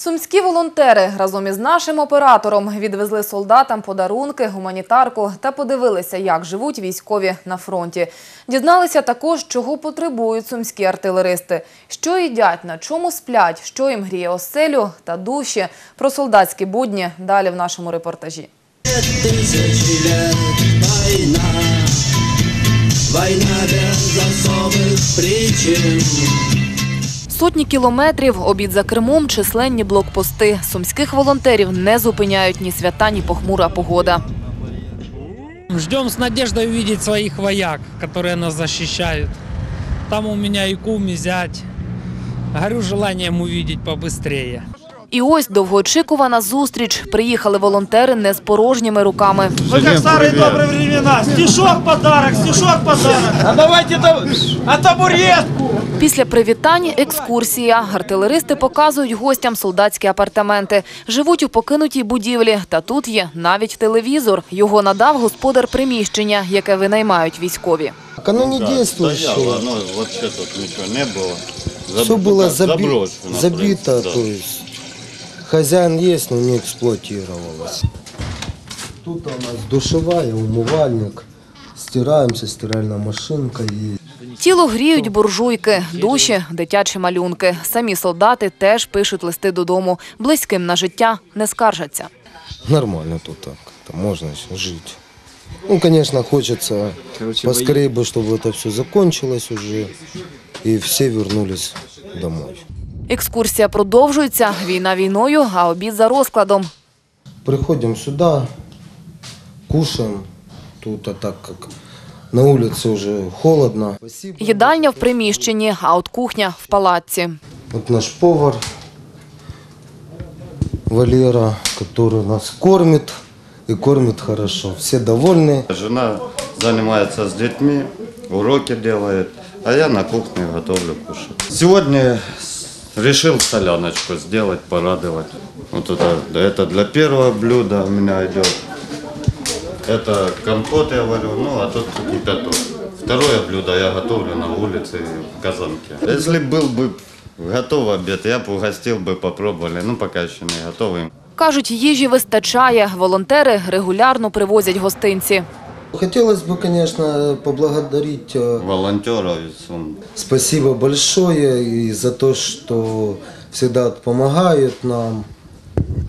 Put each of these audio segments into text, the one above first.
Сумські волонтери разом із нашим оператором відвезли солдатам подарунки, гуманітарку та подивилися, як живуть військові на фронті. Дізналися також, чого потребують сумські артилеристи, що їдять, на чому сплять, що їм гріє оселю та душі. Про солдатські будні далі в нашому репортажі. Война без особых причин Сотні кілометрів, обід за кермом, численні блокпости. Сумських волонтерів не зупиняють ні свята, ні похмура погода. Ждем с надеждой увидеть своих вояк, которые нас защищают. Там у меня и кум, и зять. Горю желанием увидеть побыстрее. І ось довгоочікувана зустріч. Приїхали волонтери не з порожніми руками. Мы как старые добрые времена. Стишок подарок, стишок подарок. А давайте та- а табуретку. Після привітань екскурсія. Артилеристи показують гостям солдатські апартаменти. Живуть у покинутій будівлі. Та тут є навіть телевізор. Його надав господар приміщення, яке винаймають військові. Оно не действующее. Стояло, оно вообще тут ничего не было. Заб- Все было как заби- заброшено, в забито, принципе, да. то есть хозяин есть, но не эксплуатировалось. Тут у нас душевая, умывальник, стираемся, стиральная машинка есть. Тіло гріють буржуйки, душі, дитячі малюнки. Самі солдати теж пишуть листи додому. Близьким на життя не скаржаться. Нормально тут так, как-то можно жить. Ну, конечно, хочется поскорее бы, чтобы это все закончилось уже, и все вернулись домой. Екскурсія продовжується. Війна війною, а обід за розкладом. Приходим сюда, кушаем. Тут, а так как на улице уже холодно. Їдальня в приміщенні, а от кухня в палаці. Вот наш повар Валера, который нас кормит и кормит хорошо. Все довольны. Жена занимается с детьми, уроки делает, а я на кухне готовлю кушать. Сегодня с- решил соляночку сделать, порадовать. Вот это, это для первого блюда у меня идет. Это компот я варю, ну а тут кипяток. Второе блюдо я готовлю на улице в казанке. Если был бы готов обед, я бы угостил бы, попробовали. Ну пока еще не готовый. Кажуть, їжі вистачає. Волонтери регулярно привозять гостинці. Хотелось бы, конечно, поблагодарить э, Волонтеров из Сум. Спасибо большое и за то, что всегда помогают нам.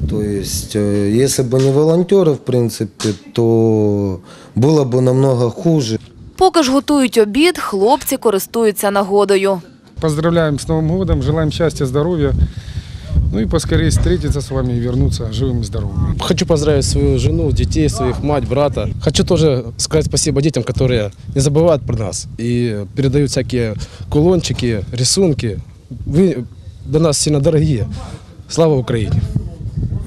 То есть, э, если бы не волонтеры, в принципе, то было бы намного хуже. Поки ж готують обід, хлопці користуються нагодою. Поздравляем с Новым годом, желаем счастья, здоровья. Ну и поскорее встретиться с вами и вернуться живым и здоровым. Хочу поздравить свою жену, детей своих, мать, брата. Хочу тоже сказать спасибо детям, которые не забывают про нас и передают всякие кулончики, рисунки. Вы для нас сильно дорогие. Слава Украине!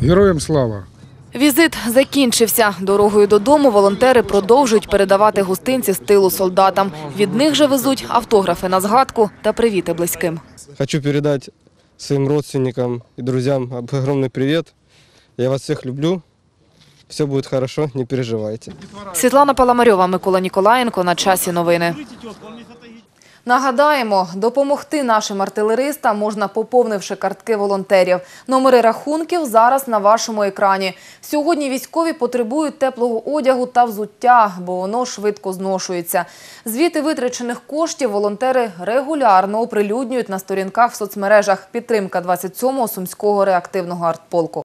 Героям слава! Візит закінчився. Дорогою додому волонтери продовжують передавати гостинці з тилу солдатам. Від них же везуть автографи на згадку та привіти близьким. Хочу передать своим родственникам и друзьям огромный привет. Я вас всех люблю. Все будет хорошо, не переживайте. Світлана Паламарьова, Микола Ніколаєнко. На часі новини. Нагадаємо, допомогти нашим артилеристам можна, поповнивши картки волонтерів. Номери рахунків зараз на вашому екрані. Сьогодні військові потребують теплого одягу та взуття, бо воно швидко зношується. Звіти витрачених коштів волонтери регулярно оприлюднюють на сторінках в соцмережах. Підтримка 27-го Сумського реактивного артполку.